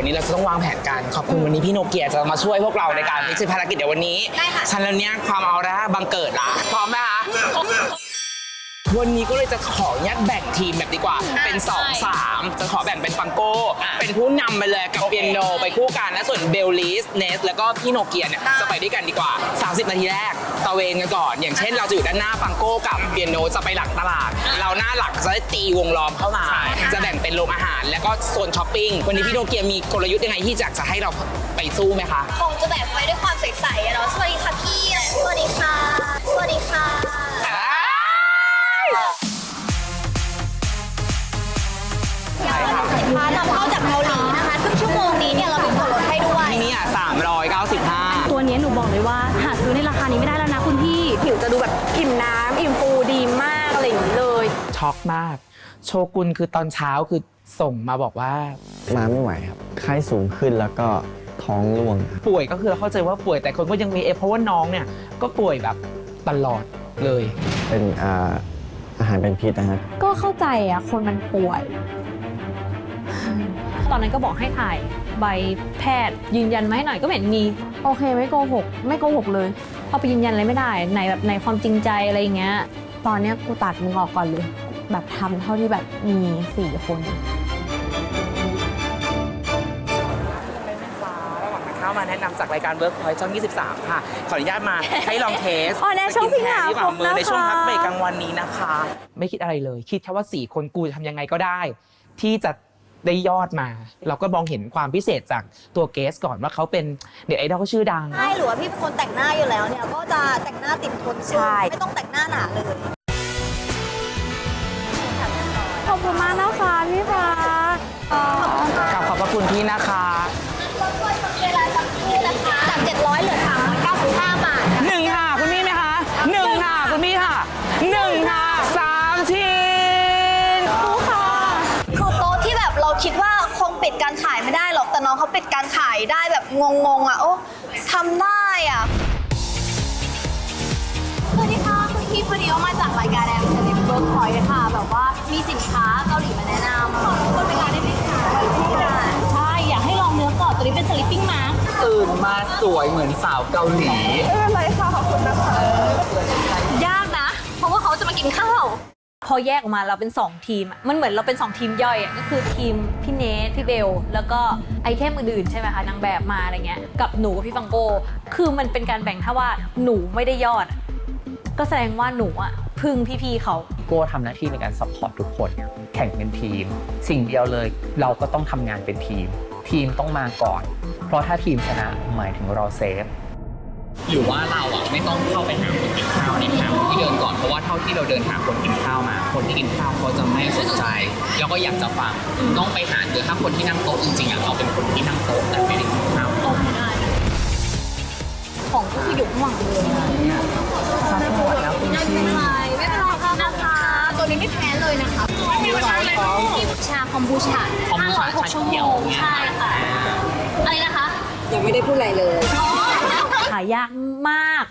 วันนี้เราจะต้องวางแผนกันขอบคุณวันนี้พี่โนเกียจะมาช่วยพวกเราในการพิชิตภารกิจเดี๋ยววันนี้ได้ค่ะ ฉันแล้วเนี้ยความเอาละบังเกิดละพร้อมไหมคะ วันนี้ก็เลยจะขออนุญาตแบ่งทีมแบบดีกว่าเป็น2 3 จะขอแบ่งเป็นฟังโก้ เป็นผู้นำไปเลยกับเปียโนไปคู่กันและส่วนเบลลิสเนส แล้วก็พี่โนเกียเนี่ยได้ จะไปด้วยกันดีกว่า 30 นาทีแรกตะเวนกันก่อน อย่างเช่นเราจะอยู่ด้านหน้าฟังโก้กับเปียโนจะไปหลังตลาด เราหน้าหลักจะได้ตีวงล้อมเข้ามาจะแบ่ง เป็นโรงอาหาร แล้วก็โซนช้อปปิ้งวันนี้พี่โนเกียมีกลยุทธ์ยังไงที่จะจะให้เราไปสู้ไหมคะ คงจะแบบไปด้วยความใสๆอะเนาะสวัสดีค่ะพี่สวัสดีค่ะสวัสดีค่ะอยากจะนำสินค้านำเข้าจากเกาหลีนะคะซึ่งชั่วโมงนี้เนี่ยเรามีส่วนลดให้ด้วยที่นี่อะ395 ตัวเนี้ยหนูบอกเลยว่า หาซื้อในราคานี้ไม่ได้แล้วนะคุณพี่ ผิวจะดูแบบอิ่มน้ำอิ่มฟูดีมาก ช็อกมาก โชกุนคือตอนเช้าคือส่งมาบอกว่า มาไม่ไหวครับไข้สูงขึ้นแล้วก็ท้องร่วงครับป่วยก็คือเข้าใจว่าป่วยแต่คนก็ยังมีเอฟเพราะว่าน้องเนี่ยก็ป่วยแบบตลอดเลย เป็นอ่าอาหารเป็นพิษนะครับก็เข้าใจอะคนมันป่วย ตอนนั้นก็บอกให้ถ่ายใบแพทย์ยืนยันมาให้หน่อยก็ไม่เห็นมี โอเคไม่โกหก ไม่โกหกเลยเอาไปยืนยันอะไรไม่ได้ไหนแบบในความจริงใจอะไรอย่างเงี้ย ตอนเนี้ยกูตัดมึงออกก่อนเลย แบบทำเท่าที่แบบมีสี่คนระหว่างทางเข้ามาแนะนำจากรายการ Workpoint ช่อง 23 ค่ะ ขออนุญาตมาให้ลองเทสอ๋อในช่วงสกินแคร์สิงหาที่ฝ่ามือคมนะคะในช่วงพักเบรกกลางวันนี้นะคะ ไม่คิดอะไรเลย คิดแค่ว่า 4 คนกูจะทำยังไงก็ได้ ที่จะได้ยอดมา เราก็มองเห็นความพิเศษจากตัวเกสก่อนว่าเขาเป็นเด็กไอดอลชื่อดัง ใช่หรือว่าพี่เป็นคนแต่งหน้าอยู่แล้วเนี่ย ก็จะแต่งหน้าติดทนใช่ ไม่ต้องแต่งหน้าหนาเลย คุณมากนะคะพี่ฟ้ากับขอบพระคุณพี่นะคะลดด้วยเวลาสักครู่นะคะจาก700เหลือ395บาทค่ะหนึ่งค่ะ คุณพี่ไหมคะหนึ่งค่ะ คุณพี่ค่ะหนึ่งค่ะสามชิ้นคือโต๊ะที่แบบเราคิดว่าคงปิดการขายไม่ได้หรอกแต่น้องเขาปิดการขายได้แบบงงๆอะโอ้ทำได้อะสวัสดีค่ะคุณพี่พอดีว่ามาจากรายการแอมเซลิม เบิร์กพอยต์ค่ะแบบว่ามีสินค้าเกาหลีมาแนะนำขอคนเวลาได้ไหมคะได้ใช่อยากให้ลองเนื้อกรอบตัวนี้เป็นสลิปปิ้งมาร์ตื่นมาสวยเหมือนสาวเกาหลียากนะ เพราะว่าเขาจะมากินข้าว พอแยกออกมาเราเป็น 2 ทีมอะมันเหมือนเราเป็น 2 ทีมย่อยอะก็คือทีมพี่เนทพี่เบล แล้วก็ไอเทมอื่นๆใช่ไหมคะนางแบบมาอะไรเงี้ยกับหนูกับพี่ฟังโก คือมันเป็นการแบ่งถ้าว่าหนูไม่ได้ยอดอะก็แสดงว่าหนูอะพึ่งพี่ๆเขา โก้ทำหน้าที่ในการซัพพอร์ตทุกคนแข่งเป็นทีม สิ่งเดียวเลยเราก็ต้องทำงานเป็นทีม ทีมต้องมาก่อน เพราะถ้าทีมชนะหมายถึงเราเซฟหรือว่าเราอะไม่ต้องเข้าไปหาคนกินข้าวในทางที่เดินก่อนเพราะว่าเท่าที่เราเดินหาคนกินข้าวมา คนที่กินข้าวเขาจะไม่สนใจ แล้วก็อยากจะฟังต้องไปหาเจอถ้าคนที่นั่งโต๊ะจริงๆอะเราเป็นคนที่นั่งโต๊ะแต่ อมบูชาคอมบูชา506ชั่วโมชาเขียวงเนี่ย ใช่ค่ะ อะไรนะคะ ยังไม่ได้พูดอะไรเลย ขายยากมาก